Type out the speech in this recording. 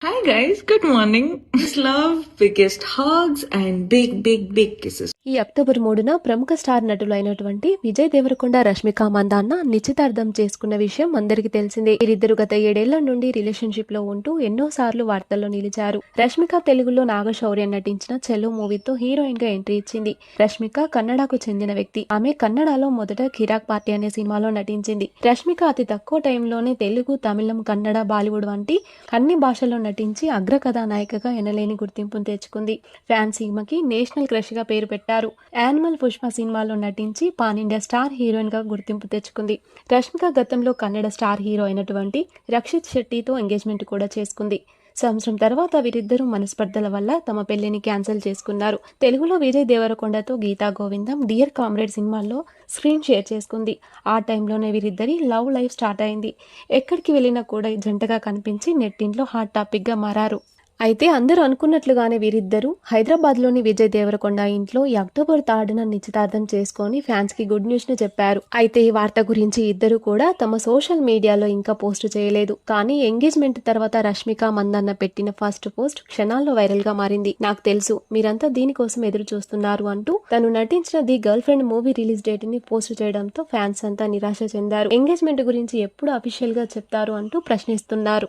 Hi guys, good morning. Just love, biggest hugs and big, big, big kisses. ఈ October మూడున ప్రముఖ star నటులు అయినటువంటి విజయ్ దేవరకొండ రష్మిక మందాన్న నిశ్చితార్థం చేసుకున్న విషయం అందరికీ తెలిసిందే. వీరిద్దరు గత ఏడేళ్ళ నుండి రిలేషన్షిప్లో ఉంటూ ఎన్నో సార్లు వార్తల్లో నిలిచారు. రష్మిక తెలుగులో నాగశౌర్య నటించిన చెల్లు మూవీతో హీరోయిన్గా ఎంట్రీ ఇచ్చింది. రష్మిక కన్నడకు చెందిన వ్యక్తి. ఆమె కన్నడలో మొదట కిరాక్ పార్టీ అనే సినిమాలో నటించింది. రష్మిక అతి తక్కువ టైంలోనే తెలుగు తమిళం కన్నడ బాలీవుడ్ వంటి అన్ని భాషల్లో నటించి అగ్ర కథానాయికగా ఎనలేని గుర్తింపును తెచ్చుకుంది. ఫ్యాన్స్ ఈమెకి నేషనల్ క్రష్గా పేరు పట్టారు యానిమల్ పుష్ప సినిమాలో నటించి పాన్ ఇండియా స్టార్ హీరోయిన్గా గుర్తింపు తెచ్చుకుంది. రష్మిక గతంలో కన్నడ స్టార్ హీరో అయినటువంటి రక్షిత్ శెట్టితో ఎంగేజ్మెంట్ కూడా చేసుకుంది. సంవత్సరం తర్వాత వీరిద్దరూ మనస్పర్ధల వల్ల తమ పెళ్ళిని క్యాన్సిల్ చేసుకున్నారు. తెలుగులో విజయ్ దేవరకొండతో గీతా గోవిందం డియర్ కామ్రేడ్ సినిమాల్లో స్క్రీన్ షేర్ చేసుకుంది. ఆ టైంలోనే వీరిద్దరి లవ్ లైఫ్ స్టార్ట్ అయింది. ఎక్కడికి వెళ్ళినా కూడా జంటగా కనిపించి నెట్టింట్లో హాట్ టాపిక్గా మారారు. అయితే అందరూ అనుకున్నట్లుగానే వీరిద్దరూ హైదరాబాద్లోని విజయ్ దేవరకొండ ఇంట్లో ఈ అక్టోబర్ థర్డ్న నిశ్చితార్థం చేసుకొని ఫ్యాన్స్కి గుడ్ న్యూస్ను చెప్పారు. అయితే ఈ వార్త గురించి ఇద్దరు కూడా తమ సోషల్ మీడియాలో ఇంకా పోస్ట్ చేయలేదు. కానీ ఎంగేజ్మెంట్ తర్వాత రష్మిక మందన్న పెట్టిన ఫస్ట్ పోస్ట్ క్షణాల్లో వైరల్గా మారింది. నాకు తెలుసు మీరంతా దీనికోసం ఎదురు చూస్తున్నారు అంటూ తను నటించిన the girl friend movie release డేట్ని పోస్ట్ చేయడంతో ఫ్యాన్స్ అంతా నిరాశ చెందారు. ఎంగేజ్మెంట్ గురించి ఎప్పుడు అఫీషియల్గా చెప్తారు అంటూ ప్రశ్నిస్తున్నారు.